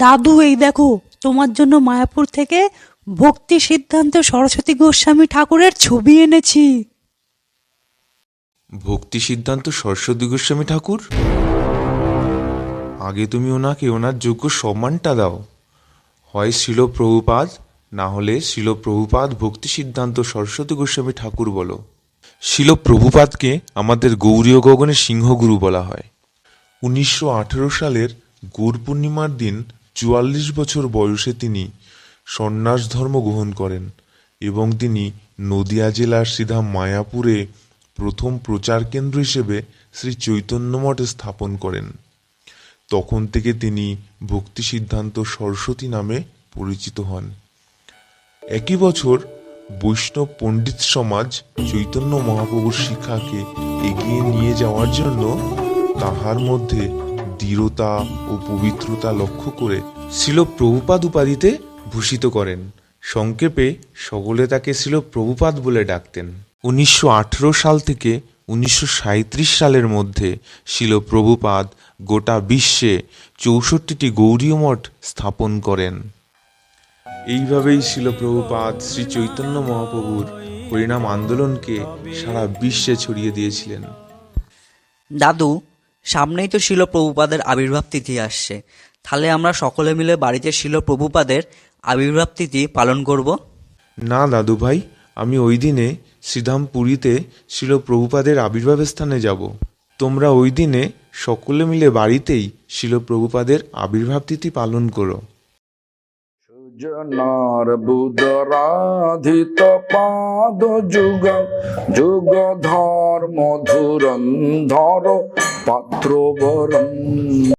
দাদু, এই দেখো, তোমার জন্য মায়াপুর থেকে ভক্তি সিদ্ধান্ত সরস্বতী গোস্বামী ঠাকুরের ছবি এনেছি। ভক্তি সিদ্ধান্ত সরস্বতী গোস্বামী ঠাকুর? আগে তুমি ওনাকে ওনার যোগ্য সম্মানটা দাও। হয় শিল প্রভুপাদ না হলে শিল প্রভুপাদ ভক্তি সিদ্ধান্ত সরস্বতী গোস্বামী ঠাকুর বলো। শিল প্রভুপাদকে আমাদের গৌরীয় গগনের সিংহগুরু বলা হয়। উনিশশো আঠেরো সালের গৌর পূর্ণিমার দিন চুয়াল্লিশ বছর বয়সে তিনি সন্ন্যাস ধর্ম গ্রহণ করেন এবং তিনি নদিয়া জেলার সিধা মায়াপুরে প্রথম প্রচার কেন্দ্র হিসেবে শ্রী চৈতন্য মঠ স্থাপন করেন। তখন থেকে তিনি ভক্তি সিদ্ধান্ত সরস্বতী নামে পরিচিত হন। একই বছর বৈষ্ণব পণ্ডিত সমাজ চৈতন্য মহাপ্রভুর শিক্ষাকে এগিয়ে নিয়ে যাওয়ার জন্য তাহার মধ্যে দৃঢ়তা ও পবিত্রতা লক্ষ্য করে শিল প্রভুপাদ উপাধিতে ভূষিত করেন। সংক্ষেপে সকলে তাকে শিল প্রভুপাদ বলে ডাকতেন। উনিশশো আঠেরো সাল থেকে উনিশশো সাঁইত্রিশ সালের মধ্যে শিল প্রভুপাদ গোটা বিশ্বে চৌষট্টিটি গৌরীয় মঠ স্থাপন করেন। এইভাবেই শিল প্রভুপাদ শ্রী চৈতন্য মহাপ্রভুর হরিনাম আন্দোলনকে সারা বিশ্বে ছড়িয়ে দিয়েছিলেন। দাদু সামনেই তো শিল প্রভুপাদের আবির্ভাব তিথি আসছে। তাহলে আমরা সকলে মিলে বাড়িতে শিল প্রভুপাদের আবির্ভাব তিথি পালন করব? না দাদু ভাই আমি ওই দিনে শ্রীধাম পুরীতে শিল প্রভুপাদের আবির্ভাব স্থানে যাব। তোমরা ওই দিনে সকলে মিলে বাড়িতেই শিল প্রভুপাদের আবির্ভাব তিথি পালন করো। সুজনার বুদরাধিত পাদ যুগ যুগ ধর মধুরন্ধর পাত্র বরম